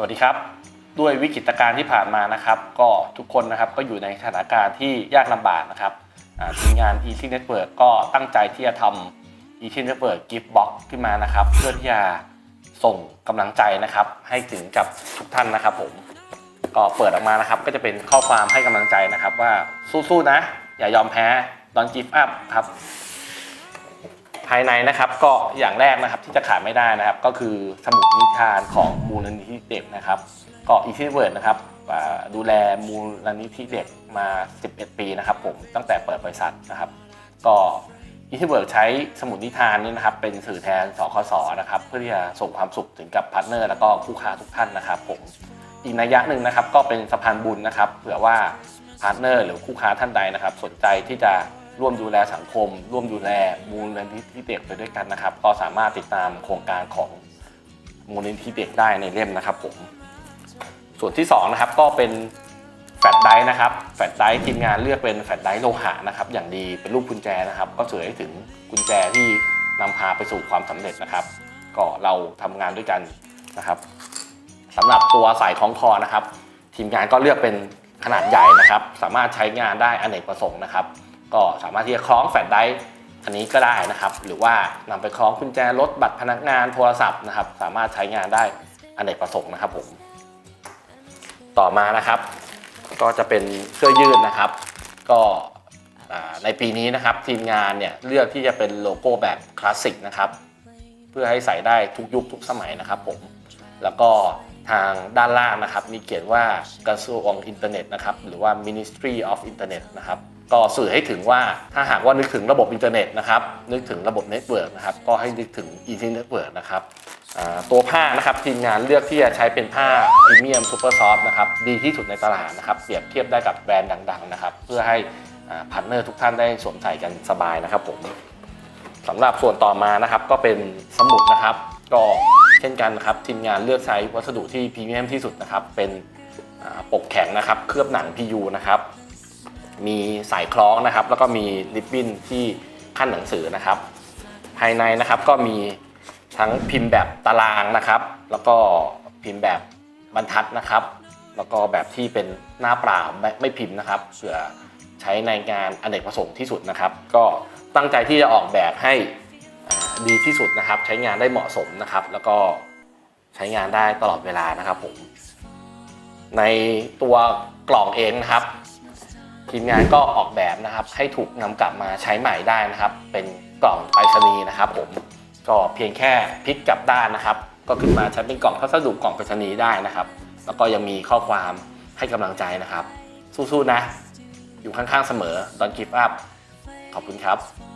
สวัสดีครับ ด้วยวิกฤตการณ์ที่ผ่านมานะครับ ก็ทุกคนนะครับก็อยู่ในสถานการณ์ที่ยากลำบากนะครับทีมงาน Easy Network ก็ตั้งใจที่จะทำ Easy Network Gift Box ขึ้นมานะครับ เพื่อที่จะส่งกำลังใจนะครับ ให้ถึงกับทุกท่านนะครับ ผมก็เปิดออกมานะครับ ก็จะเป็นข้อความให้กำลังใจนะครับ ว่าสู้ๆนะ อย่ายอมแพ้ don't give up ครับ ภายในนะครับก็อย่างแรกนะครับที่จะขาดไม่ได้นะครับ ก็คือสมุดนิทานของมูลนิธิเด็กนะครับก็อีทีเวิร์ดนะครับดูแลมูลนิธิเด็กมา 11 ปีนะครับผมตั้งแต่เปิดบริษัทนะครับ ก็อีทีเวิร์ดใช้สมุดนิทานนี่นะครับเป็นสื่อแทนสคสนะครับเพื่อที่จะส่งความสุขถึงกับพาร์ทเนอร์แล้วก็คู่ค้าทุกท่านนะครับผมอีกนัยยะหนึ่งนะครับก็เป็นสะพานบุญนะครับเผื่อว่าพาร์ทเนอร์หรือคู่ค้าท่านใดนะครับ สนใจที่จะ ร่วมดูแลสังคม ร่วมดูแลมูลนิธิเด็กไปด้วยกันนะครับ ก็สามารถติดตามโครงการของมูลนิธิเด็กได้ในเล่มนะครับผมส่วนที่2นะครับก็เป็นแฟลชไดร์นะครับแฟลชไดร์ทีมงานเลือกเป็นแฟลชไดร์โลหะนะครับอย่างดีเป็นรูปกุญแจนะครับ ก็สื่อให้ถึงกุญแจที่นำพาไปสู่ความสำเร็จนะครับ ก็เราทำงานด้วยกันนะครับสำหรับตัวสายคล้องคอนะครับ ทีมงานก็เลือกเป็นขนาดใหญ่นะครับ สามารถใช้งานได้อเนกประสงค์นะครับ ก็สามารถที่จะคล้องแฟลชไดร์อันนี้ก็ได้นะครับ หรือว่านำไปคล้องกุญแจรถบัตรพนักงานโทรศัพท์นะครับ สามารถใช้งานได้อเนกประสงค์นะครับผม ต่อมานะครับ ก็จะเป็นเสื้อยืดนะครับ ก็ในปีนี้นะครับทีมงานเนี่ยเลือกที่จะเป็นโลโก้แบบคลาสสิกนะครับ เพื่อให้ใส่ได้ทุกยุคทุกสมัยนะครับผมแล้วก็ทางด้านล่างนะครับ มีเขียนว่ากระทรวงอินเทอร์เน็ตนะครับ หรือว่า Ministry of Internet นะครับ ก็สื่อให้ถึงว่าถ้าหากว่านึกถึงระบบอินเทอร์เน็ตนะครับนึกถึงระบบเน็ตเวิร์กนะครับก็ให้นึกถึง Easy Network นะครับตัวผ้านะครับทีมงานเลือกที่จะใช้เป็นผ้าพรีเมียมซูเปอร์ซอฟนะครับดีที่สุดในตลาดนะครับเปรียบเทียบได้กับแบรนด์ดัง ๆ นะครับ เพื่อให้พาร์ทเนอร์ทุกท่านได้สวมใส่กันสบายนะครับผมสำหรับส่วนต่อมานะครับก็เป็นสมุดนะครับก็เช่นกันนะครับทีมงานเลือกใช้วัสดุที่พรีเมียมที่สุดนะครับเป็นปกแข็งนะครับเคลือบหนัง PU นะครับ มีสายคล้องนะครับ แล้วก็มีริบบิ้นที่ขั้นหนังสือนะครับ ภายในนะครับก็มีทั้งพิมพ์แบบตารางนะครับ แล้วก็พิมพ์แบบบรรทัดนะครับ แล้วก็แบบที่เป็นหน้าเปล่าไม่ไม่พิมพ์นะครับเผื่อใช้ในงานอเนกประสงค์ที่สุดนะครับ ก็ตั้งใจที่จะออกแบบให้ดีที่สุดนะครับ ใช้งานได้เหมาะสมนะครับ แล้วก็ใช้งานได้ตลอดเวลานะครับผมในตัวกล่องเองนะครับ ทีมงานก็ออกแบบนะครับ ให้ถูกนำกลับมาใช้ใหม่ได้นะครับ เป็นกล่องไปรษณีย์นะครับผมก็เพียงแค่พลิกกลับด้านนะครับ ก็ขึ้นมาใช้เป็นกล่องพัสดุกล่องไปรษณีย์ได้นะครับ แล้วก็ยังมีข้อความให้กำลังใจนะครับ สู้ๆนะ อยู่ข้างๆเสมอตอนกิฟต์อัพขอบคุณครับ